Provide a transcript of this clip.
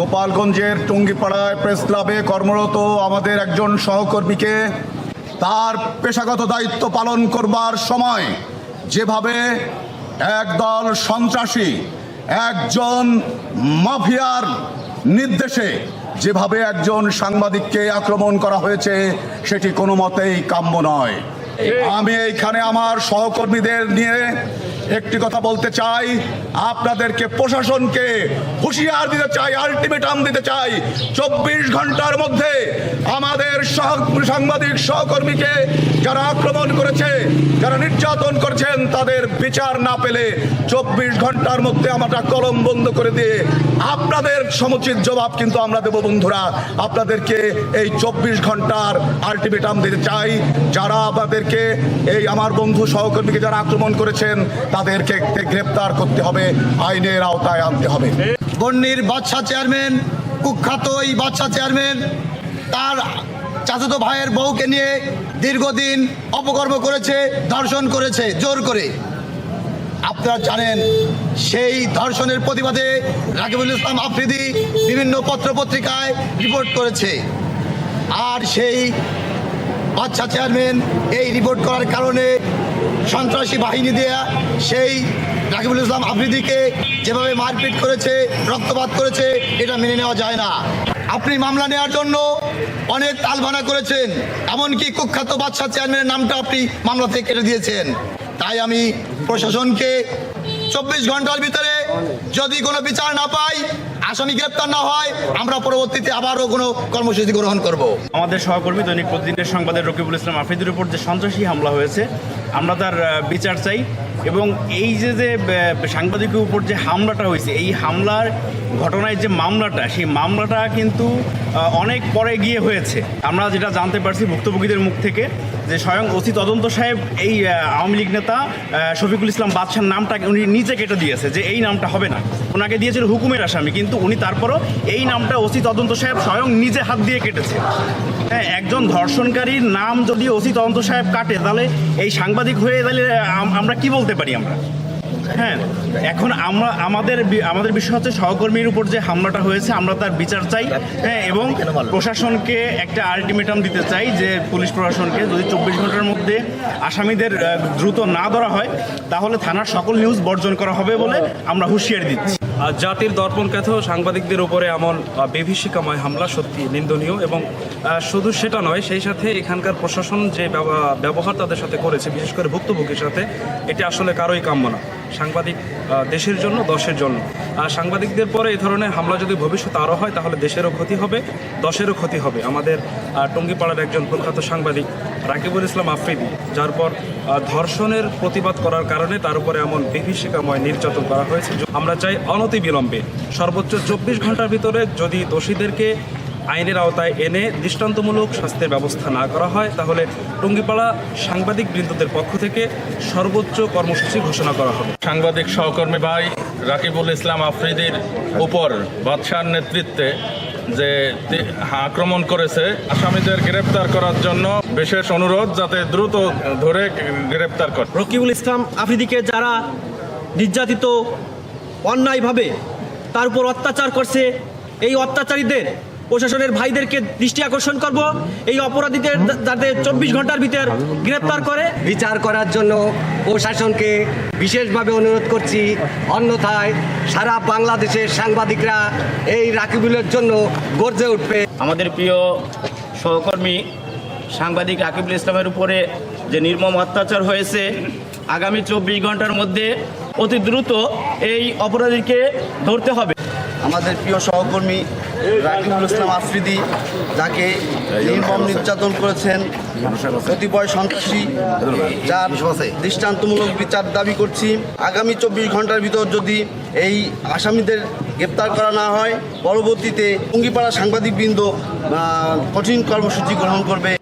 গোপালগঞ্জের টুঙ্গিপাড়ায় প্রেস ক্লাবে কর্মরত আমাদের একজন সহকর্মীকে তার পেশাগত দায়িত্ব পালন করবার সময় যেভাবে একদল সন্ত্রাসী, একজন মাফিয়ার নির্দেশে যেভাবে একজন সাংবাদিককে আক্রমণ করা হয়েছে, সেটি কোনো মতেই কাম্য নয়। আমি এইখানে আমার সহকর্মীদের নিয়ে একটি কথা বলতে চাই, আপনাদেরকে প্রশাসনকে হুঁশিয়ার দিতে চাই আলটিমেটাম দিতে চাই। চব্বিশ ঘণ্টার মধ্যে আমাদের সাংবাদিক সহকর্মীকে যারা আক্রমণ করেছে, যারা নির্যাতন করছেন তাদের বিচার না পেলে চব্বিশ ঘণ্টার মধ্যে আমরা কলম বন্ধ করে দিয়ে আপনাদের সমুচিত জবাব কিন্তু আমরা দেব বন্ধুরা। আপনাদেরকে এই চব্বিশ ঘণ্টার আলটিমেটাম দিতে চাই। যারা আমাদেরকে এই আমার বন্ধু সহকর্মীকে যারা আক্রমণ করেছেন, তাদেরকে গ্রেপ্তার করতে হবে, আইনের আওতায় আনতে হবে। বন্যির বাদশাহ চেয়ারম্যান কুখ্যাত এই বাদশাহ চেয়ারম্যান তার চাচাতো ভাইয়ের বউকে নিয়ে দীর্ঘদিন অপকর্ম করেছে, ধর্ষণ করেছে, জোর করে। আপনারা জানেন, সেই ধর্ষণের প্রতিবাদে রাকিবুল ইসলাম আফ্রিদি বিভিন্ন পত্রপত্রিকায় রিপোর্ট করেছে। আর সেই বাচ্চা চেয়ারম্যান এই রিপোর্ট করার কারণে সন্ত্রাসী বাহিনী দেয়া সেই রাকিবুল ইসলাম আফ্রিদিকে যেভাবে মারপিট করেছে, রক্তপাত করেছে, এটা মেনে নেওয়া যায় না। আপনি মামলা নেওয়ার জন্য অনেক তালবানা করেছেন, এমনকি কুখ্যাত বাদশাহ চেয়ারম্যানের নামটা আপনি মামলা থেকে কেটে দিয়েছেন। তাই আমি প্রশাসনকে চব্বিশ ঘণ্টার ভিতরে যদি কোনো বিচার না পাই, আসামি গ্রেপ্তার না হয়, আমরা পরবর্তীতে আবারও কোনো কর্মসূচি গ্রহণ করব। আমাদের সহকর্মী দৈনিক প্রতিদিনের সংবাদের রকিবুল ইসলাম আফ্রিদির উপর যে সন্ত্রাসী হামলা হয়েছে, আমরা তার বিচার চাই। এবং এই যে যে সাংবাদিকের উপর যে হামলাটা হয়েছে, এই হামলার ঘটনায় যে মামলাটা, সেই মামলাটা কিন্তু অনেক পরে গিয়ে হয়েছে। আমরা যেটা জানতে পারছি ভুক্তভোগীদের মুখ থেকে, যে স্বয়ং ওসি তদন্ত সাহেব এই আওয়ামী লীগ নেতা শফিকুল ইসলাম বাদশার নামটা উনি নিচে কেটে দিয়েছে, যে এই নামটা হবে না। ওনাকে দিয়েছিল হুকুমের আসামি, কিন্তু উনি তারপরও এই নামটা ওসি তদন্ত সাহেব স্বয়ং নিজে হাত দিয়ে কেটেছে। হ্যাঁ একজন ধর্ষণকারীর নাম যদি ওসি তদন্ত সাহেব কাটে, তাহলে এই সাংবাদিক হয়ে তাহলে আমরা কি বলতে পারি আমরা? হ্যাঁ এখন আমরা, আমাদের আমাদের বিষয় হচ্ছে সহকর্মীর উপর যে হামলাটা হয়েছে, আমরা তার বিচার চাই হ্যাঁ এবং প্রশাসনকে একটা আলটিমেটাম দিতে চাই যে পুলিশ প্রশাসনকে যদি চব্বিশ ঘণ্টার মধ্যে আসামিদের দ্রুত না ধরা হয়, তাহলে থানার সকল নিউজ বর্জন করা হবে বলে আমরা হুঁশিয়ারি দিচ্ছি। জাতির দর্পণ খ্যাত সাংবাদিকদের উপরে এমন বিভীষিকাময় হামলা সত্যি নিন্দনীয় এবং শুধু সেটা নয়, সেই সাথে এখানকার প্রশাসন যে ব্যবহার তাদের সাথে করেছে, বিশেষ করে ভুক্তভোগীর সাথে, এটা আসলে কারোই কাম্য না। সাংবাদিক দেশের জন্য, দশের জন্য। আর সাংবাদিকদের পরে এই ধরনের হামলা যদি ভবিষ্যতে আরও হয়, তাহলে দেশেরও ক্ষতি হবে, দশেরও ক্ষতি হবে। আমাদের টঙ্গিপাড়ার একজন প্রখ্যাত সাংবাদিক, রাকিবুল ইসলাম আফ্রিদি, যার পর ধর্ষণের প্রতিবাদ করার কারণে তার উপরে এমন বিভীষিকাময় নির্যাতন করা হয়েছে। আমরা চাই অনতিবিলম্বে সর্বোচ্চ চব্বিশ ঘণ্টার ভিতরে যদি দোষীদেরকে আইনের আওতায় এনে দৃষ্টান্তমূলক শাস্তির ব্যবস্থা না করা হয় তাহলে টঙ্গিপাড়া সাংবাদিক বৃন্দদের পক্ষ থেকে সর্বোচ্চ কর্মসূচি ঘোষণা করা হবে। সাংবাদিক সহকর্মী ভাই রাকিবুল ইসলাম আফ্রিদির উপর বাদশার নেতৃত্বে যে আক্রমণ করেছে আসামিদের গ্রেপ্তার করার জন্য বিশেষ অনুরোধ যাতে দ্রুত ধরে গ্রেপ্তার করে। রকিবুল ইসলাম আফ্রিদিকে যারা নির্যাতিত অন্যায়ভাবে তার উপর অত্যাচার করছে। এই অত্যাচারীদের প্রশাসনের ভাইদেরকে দৃষ্টি আকর্ষণ করব। এই অপরাধীদের যাতে চব্বিশ ঘণ্টার ভিতর গ্রেপ্তার করে। বিচার করার জন্য প্রশাসনকে বিশেষভাবে অনুরোধ করছি। অন্যথায় সারা বাংলাদেশের সাংবাদিকরা এই রাকিবুলের জন্য গর্জে উঠবে। আমাদের প্রিয় সহকর্মী সাংবাদিক রাকিবুল ইসলামের উপরে যে নির্মম অত্যাচার হয়েছে আগামী চব্বিশ ঘণ্টার মধ্যে অতি দ্রুত এই অপরাধীকে ধরতে হবে। আমাদের প্রিয় সহকর্মী রাকিবুল ইসলাম আফ্রিদি, যাকে নির্মম নির্যাতন করেছেন, কতিপয় সন্ত্রাসী, যার দৃষ্টান্তমূলক বিচার দাবি করছি। আগামী চব্বিশ ঘণ্টার ভিতর যদি এই আসামিদের গ্রেপ্তার করা না হয়, পরবর্তীতে টুঙ্গিপাড়া সাংবাদিকবৃন্দ কঠিন কর্মসূচি গ্রহণ করবে।